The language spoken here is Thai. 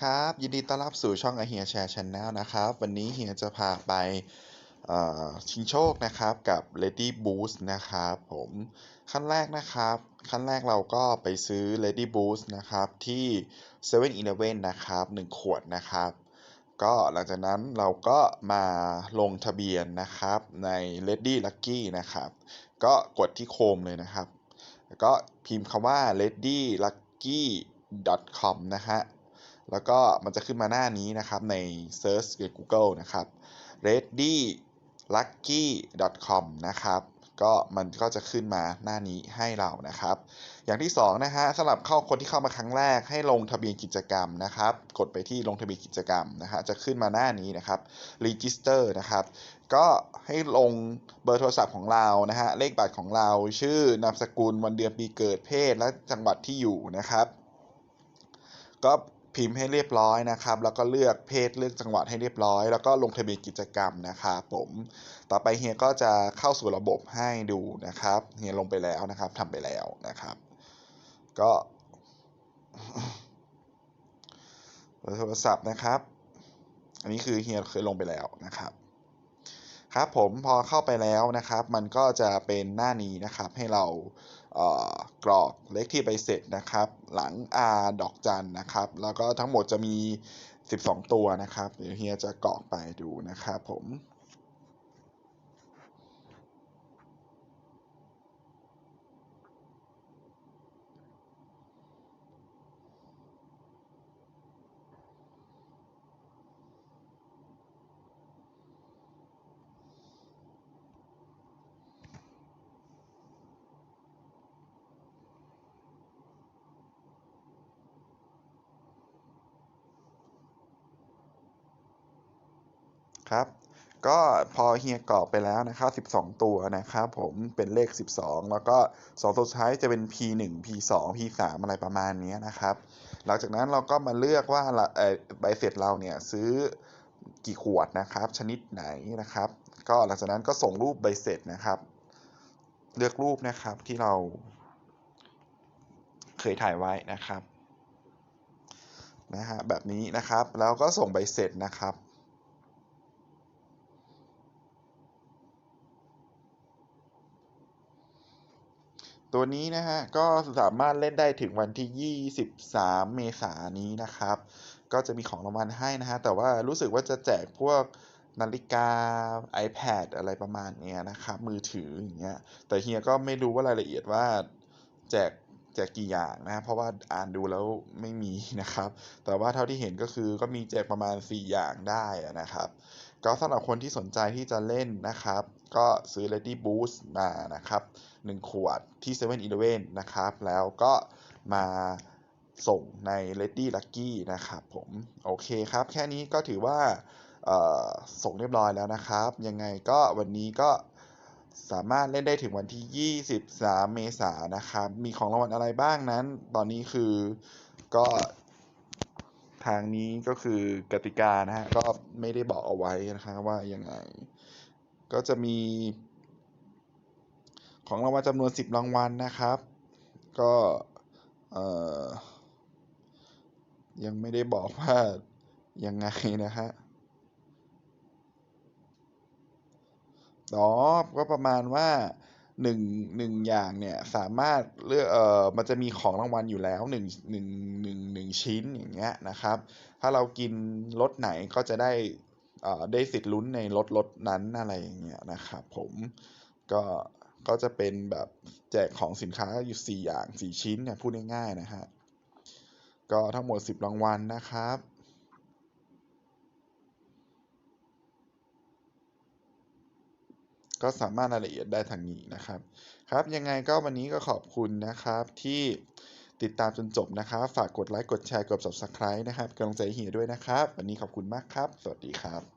ครับ ยินดีต้อนรับสู่ช่องเฮียแชร์ช n แนลนะครับ วันนี้เฮียจะพาไปชิงโชคนะครับกับ Lady Boost นะครับผมขั้นแรกนะครับ ขั้นแรกเราก็ไปซื้อ Lady Boost นะครับที่ 7-Eleven นะครับ 1 ขวดนะครับ ก็หลังจากนั้นเราก็มาลงทะเบียนนะครับใน Lady Lucky นะครับ ก็กดที่โคมเลยนะครับ แล้วก็พิมพ์คำว่า ready lucky com นะฮะ แล้วก็มันจะขึ้นมาหน้านี้นะครับใน search ใน Google นะครับ ready lucky com นะครับก็มันก็จะขึ้นมาหน้านี้ให้เรานะครับ อย่างที่สองนะฮะสำหรับเข้าคนที่เข้ามาครั้งแรกให้ลงทะเบียนกิจกรรมนะครับ กดไปที่ลงทะเบียนกิจกรรมนะฮะจะขึ้นมาหน้านี้นะครับ register นะครับ ก็ให้ลงเบอร์โทรศัพท์ของเรานะฮะเลขบัตรของเราชื่อนามสกุลวันเดือนปีเกิดเพศและจังหวัดที่อยู่นะครับ ก็ พิมพ์ให้เรียบร้อยนะครับ แล้วก็เลือกเพศเลือกจังหวัดให้เรียบร้อย แล้วก็ลงทะเบียนกิจกรรมนะครับผม ต่อไปเฮียก็จะเข้าสู่ระบบให้ดูนะครับเฮียลงไปแล้วนะครับทำไปแล้วนะครับ ก็โทรศัพท์นะครับ อันนี้คือเฮียเคยลงไปแล้วนะครับ ครับผมพอเข้าไปแล้วนะครับ มันก็จะเป็นหน้านี้นะครับให้เราเอ่อกรอกเลขที่ไปเสร็จนะครับ หลัง R ดอกจันนะครับ แล้วก็ทั้งหมดจะมี 12 ตัวนะครับ เดี๋ยวเฮียจะกรอกไปดูนะครับผม ครับ ก็พอเฮียกรอกไปแล้วนะครับ12 ตัวนะครับผมเป็นเลข 12 แล้วก็ 2 ตัวสุดท้ายจะเป็น P1 P2 P3 อะไรประมาณนี้นะครับ หลังจากนั้นเราก็มาเลือกว่าใบเสร็จเราเนี่ยซื้อกี่ขวดนะครับ ชนิดไหนนะครับ ก็หลังจากนั้นก็ส่งรูปใบเสร็จนะครับ เลือกรูปนะครับที่เรา เคยถ่ายไว้นะครับนะฮะแบบนี้นะครับแล้วก็ส่งใบเสร็จนะครับ ตัวนี้นะฮะก็สามารถเล่นได้ถึงวันที่ 23 เมษายนนี้นะครับ ก็จะมีของรางวัลให้นะฮะ แต่ว่ารู้สึกว่าจะแจกพวกนาฬิกา iPad อะไรประมาณเนี้ยนะครับ มือถืออย่างเงี้ย แต่เฮียก็ไม่รู้ว่ารายละเอียดว่าแจกแจกกี่อย่างนะ เพราะว่าอ่านดูแล้วไม่มีนะครับ แต่ว่าเท่าที่เห็นก็คือก็มีแจกประมาณ 4 อย่างได้นะครับ ก็สำหรับคนที่สนใจที่จะเล่นนะครับ ก็ซื้อ Ready Boost มานะครับ 1 ขวดที่ 7-Eleven นะครับ แล้วก็มาส่งใน Ready Lucky นะครับผม โอเคครับ แค่นี้ก็ถือว่าส่งเรียบร้อยแล้วนะครับ ยังไงก็วันนี้ก็สามารถเล่นได้ถึงวันที่ 23 เมษายนนะครับ มีของรางวัลอะไรบ้างนั้น ตอนนี้คือก็ ทางนี้ก็คือกติกานะฮะก็ไม่ได้บอกเอาไว้นะครับว่ายังไง ก็จะมี ของรางวัลจำนวน 10 รางวัลนะครับ ก็ยังไม่ได้บอกว่า ยังไงนะฮะอ๋อก็ประมาณว่า หนึ่งหนึ่งอย่างเนี่ยสามารถเลือกเอ่อมันจะมีของรางวัลอยู่แล้วหนึ่งหนึ่งหนึ่งหนึ่งชิ้นอย่างเงี้ยนะครับ ถ้าเรากินรสไหนก็จะได้เอ่อได้สิทธิ์ลุ้นในรถรถนั้นอะไรอย่างเงี้ยนะครับผมก็ก็จะเป็นแบบแจกของสินค้าอยู่4อย่าง4ชิ้นเนี่ยพูดง่ายๆนะฮะก็ทั้งหมด10รางวัลนะครับ ก็สามารถรายละเอียดได้ทางนี้นะครับ ครับ ยังไงก็วันนี้ก็ขอบคุณนะครับที่ติดตามจนจบนะครับ ฝากกดไลค์ กดแชร์ กด subscribe นะครับกำลังใจเฮียด้วยนะครับ วันนี้ขอบคุณมากครับ สวัสดีครับ